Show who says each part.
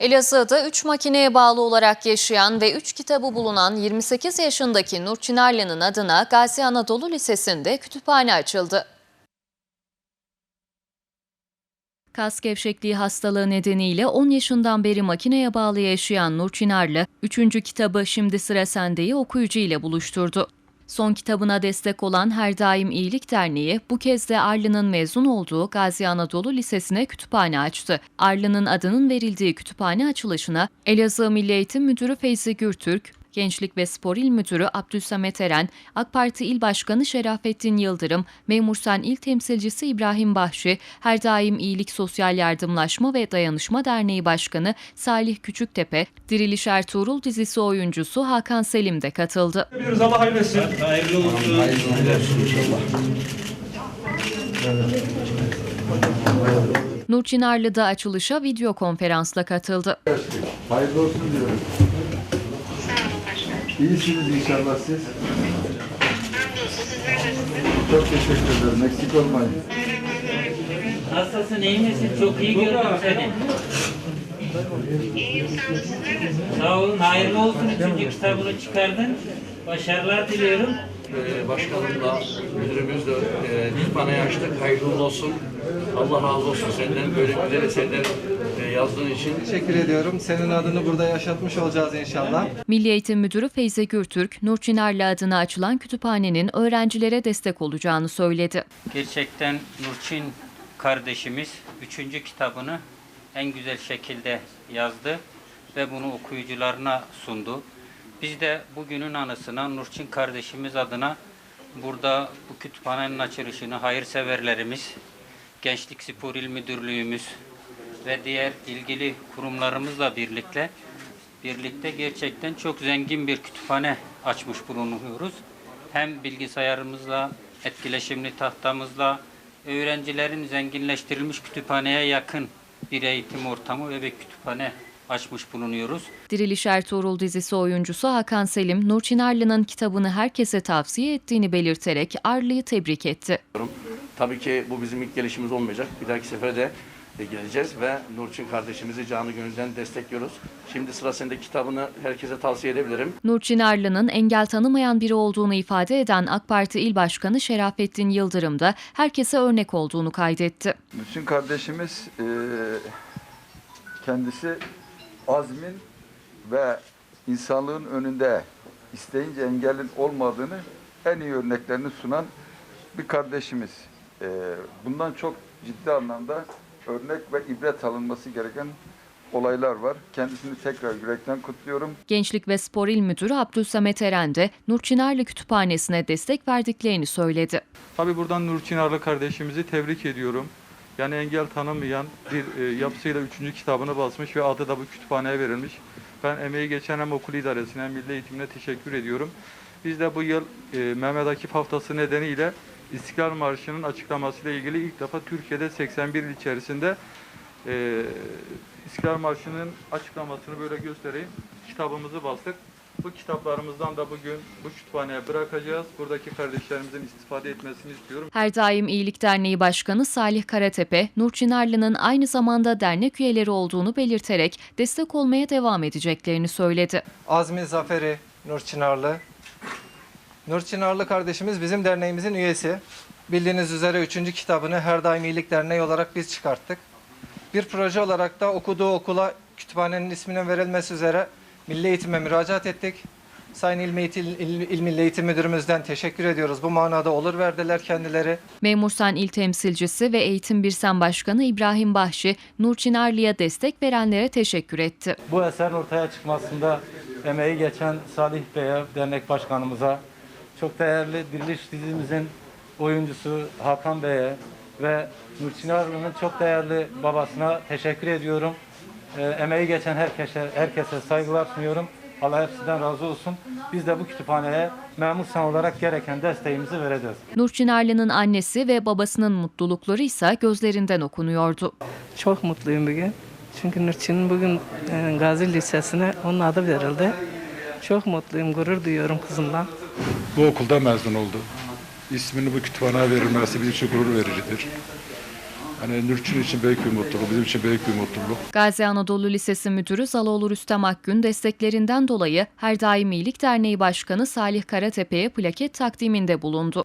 Speaker 1: Elazığ'da 3 makineye bağlı olarak yaşayan ve 3 kitabı bulunan 28 yaşındaki Nur Çınarlı'nın adına Gazi Anadolu Lisesi'nde kütüphane açıldı. Kas gevşekliği hastalığı nedeniyle 10 yaşından beri makineye bağlı yaşayan Nur Çınarlı, 3. kitabı Şimdi Sıra Sende'yi okuyucu ile buluşturdu. Son kitabına destek olan Her Daim İyilik Derneği bu kez de Arlı'nın mezun olduğu Gazi Anadolu Lisesi'ne kütüphane açtı. Arlı'nın adının verildiği kütüphane açılışına Elazığ Milli Eğitim Müdürü Feyzi Gürtürk, Gençlik ve Spor İl Müdürü Abdülsamet Eren, AK Parti İl Başkanı Şerafettin Yıldırım, Memursen İl Temsilcisi İbrahim Bahşi, Her Daim İyilik Sosyal Yardımlaşma ve Dayanışma Derneği Başkanı Salih Küçüktepe, Diriliş Ertuğrul dizisi oyuncusu Hakan Selim de katıldı.
Speaker 2: Biliyoruz Allah hayırlı etsin.
Speaker 3: Hayırlı olsun.
Speaker 1: Nur Çınarlı da açılışa video konferansla katıldı.
Speaker 4: Hayırlı olsun diyorum. İyisiniz inşallah siz. Çok teşekkür ederim. Eksik olmayın.
Speaker 3: Nasılsın, iyi misin? Çok iyi gördüm seni. Sağ olun, hayırlı olsun. Üçüncü kitabını çıkardın. Başarılar diliyorum.
Speaker 5: Ee, başkanımla, müdürümüzle e, kütüphaneyi açtık. Hayırlı olsun. Allah razı olsun senden böyle güzel eserler e, yazdığın için.
Speaker 6: Teşekkür ediyorum. Senin adını burada yaşatmış olacağız inşallah.
Speaker 1: Milli Eğitim Müdürü Feyze Gürtürk, Nur Çınarlı adına açılan kütüphanenin öğrencilere destek olacağını söyledi.
Speaker 3: Gerçekten Nurçin kardeşimiz üçüncü kitabını en güzel şekilde yazdı ve bunu okuyucularına sundu. Biz de bugünün anısına Nurçin kardeşimiz adına burada bu kütüphanenin açılışını hayırseverlerimiz, Gençlik Spor İl Müdürlüğümüz ve diğer ilgili kurumlarımızla birlikte birlikte gerçekten çok zengin bir kütüphane açmış bulunuyoruz. Hem bilgisayarımızla, etkileşimli tahtamızla, öğrencilerin zenginleştirilmiş kütüphaneye yakın bir eğitim ortamı ve bir kütüphane açmış bulunuyoruz.
Speaker 1: Diriliş Ertuğrul dizisi oyuncusu Hakan Selim, Nur Çınarlı'nın kitabını herkese tavsiye ettiğini belirterek Arlı'yı tebrik etti.
Speaker 5: Tabii ki bu bizim ilk gelişimiz olmayacak. Bir dahaki sefere de geleceğiz ve Nurçin kardeşimizi canı gönülden destekliyoruz. Şimdi sıra sende kitabını herkese tavsiye edebilirim.
Speaker 1: Nur Çınarlı'nın engel tanımayan biri olduğunu ifade eden AK Parti İl Başkanı Şerafettin Yıldırım da herkese örnek olduğunu kaydetti.
Speaker 4: Bütün kardeşimiz eee, kendisi azmin ve insanlığın önünde isteyince engelin olmadığını en iyi örneklerini sunan bir kardeşimiz. Eee, bundan çok ciddi anlamda örnek ve ibret alınması gereken olaylar var. Kendisini tekrar yürekten kutluyorum.
Speaker 1: Gençlik ve Spor İl Müdürü Abdülsamet Eren de Nur Çınarlı Kütüphanesi'ne destek verdiklerini söyledi.
Speaker 7: Tabii buradan Nur Çınarlı kardeşimizi tebrik ediyorum. Yani engel tanımayan bir e, yapısıyla üçüncü kitabını basmış ve adı da bu kütüphaneye verilmiş. Ben emeği geçen hem okul idaresine hem milli eğitimine teşekkür ediyorum. Biz de bu yıl e, Mehmet Akif Haftası nedeniyle İstiklal Marşı'nın açıklamasıyla ilgili ilk defa Türkiye'de 81 il içerisinde e, İstiklal Marşı'nın açıklamasını böyle göstereyim. Kitabımızı bastık. Bu kitaplarımızdan da bugün bu kütüphaneye bırakacağız. Buradaki kardeşlerimizin istifade etmesini istiyorum.
Speaker 1: Her Daim İyilik Derneği Başkanı Salih Karatepe, Nur Çınarlı'nın aynı zamanda dernek üyeleri olduğunu belirterek destek olmaya devam edeceklerini söyledi.
Speaker 6: Azmi Zaferi Nur Çınarlı. Nur Çınarlı kardeşimiz bizim derneğimizin üyesi. Bildiğiniz üzere üçüncü kitabını Her Daim İyilik Derneği olarak biz çıkarttık. Bir proje olarak da okuduğu okula kütüphanenin isminin verilmesi üzere Milli Eğitim'e müracaat ettik. Sayın İl, Eğitim, İl, İl Milli Eğitim Müdürümüzden teşekkür ediyoruz. Bu manada olur verdiler kendileri.
Speaker 1: Memursan İl Temsilcisi ve Eğitim Birsen Başkanı İbrahim Bahşi, Nur Çınarlı'ya destek verenlere teşekkür etti.
Speaker 8: Bu eserin ortaya çıkmasında emeği geçen Salih Bey'e, dernek başkanımıza, çok değerli Diriliş dizimizin oyuncusu Hakan Bey'e ve Nurçin Arlı'nın çok değerli babasına teşekkür ediyorum. Ee, emeği geçen herkese, herkese saygılar sunuyorum. Allah hepsinden razı olsun. Biz de bu kütüphaneye memur san olarak gereken desteğimizi vereceğiz.
Speaker 1: Nur Çınarlı'nın annesi ve babasının mutlulukları ise gözlerinden okunuyordu.
Speaker 9: Çok mutluyum bugün. Çünkü Nurçin'in bugün e, Gazi Lisesi'ne onun adı verildi. Çok mutluyum, gurur duyuyorum kızımdan.
Speaker 10: bu okulda mezun oldu. İsmini bu kütüphaneye verilmesi bizim için gurur vericidir. Hani Nurçin için büyük bir mutluluk, bizim için büyük bir mutluluk.
Speaker 1: Gazi Anadolu Lisesi Müdürü Zaloğlu Rüstem Akgün desteklerinden dolayı Her Daim İyilik Derneği Başkanı Salih Karatepe'ye plaket takdiminde bulundu.